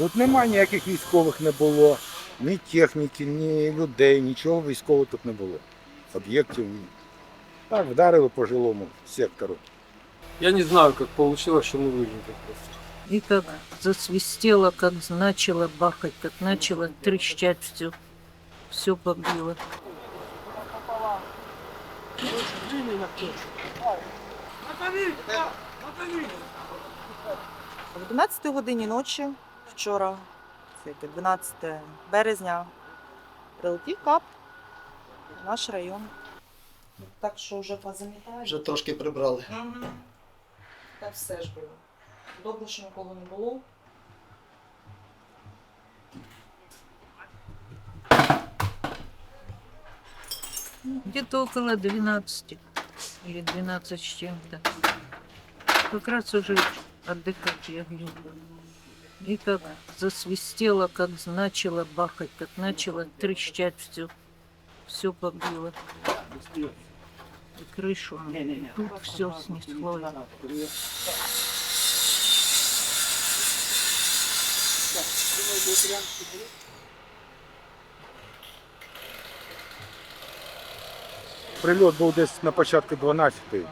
Тут нема ніяких військових не було, ні техніки, ні людей, нічого військового тут не було. Об'єктів. ні. Так, вдарили по жилому сектору. Я не знаю, как получилось, что мы выжили просто. И как засвистело, как начало бахать, как начало трещать все. Все побило. О 12 годині ночі вчора, це 12 березня, прилетів кап в наш район. Так що вже позамітали. Вже трошки прибрали. Мгм. Так все ж було. Добре, що нікого не було. Где-то около 12 или 12 с чем-то. Как раз уже отдыхать я гляжу. И как засвистело, как начало бахать, как начало трещать все. Все побило. И крышу. Тут все снесло. Прильот був десь на початку 12 е,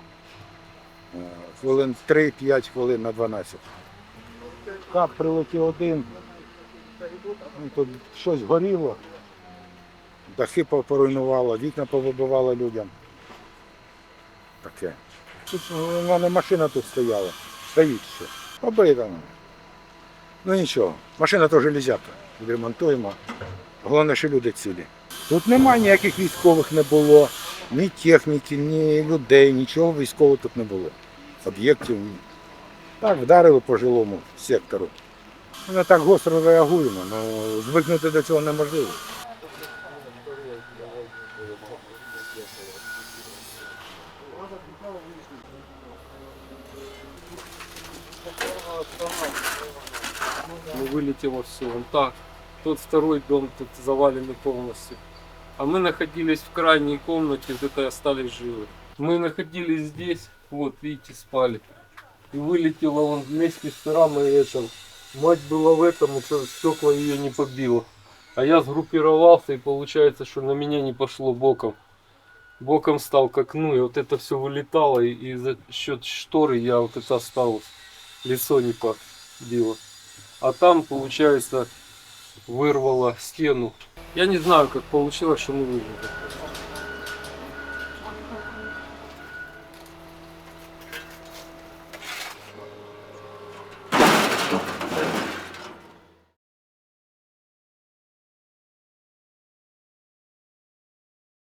хвилин 3-5 хвилин на 12. Кап прилетів один. Ну, Тут щось горіло. Дахи поруйнувало, вікна повибивало людям. Таке. Тут ну, в мене машина тут стояла. Стоїть ще. Побита. Ну нічого. Машина теж железяка. Відремонтуємо. Головне, що люди цілі. Тут нема ніяких військових не було, ні техніки, ні людей, нічого військового тут не було. Об'єктів. ні. Так, вдарили по жилому сектору. Ми не так гостро реагуємо, але звикнути до цього неможливо. Ну, вылетело все. Вон так. Тот второй дом тут заваленный полностью. А мы находились в крайней комнате, вот это и остались живы. Мы находились здесь, вот, видите, спали. И вылетела он вместе с рамой этом. Мать была в этом, и стекла ее не побило. А я сгруппировался, и получается, что на меня не пошло боком. Боком стал к окну, и вот это все вылетало, и, и за счет шторы я вот это осталось. Лицо не побило. А там, получается, вырвало стену. Я не знаю, как получилось, что мы выжили.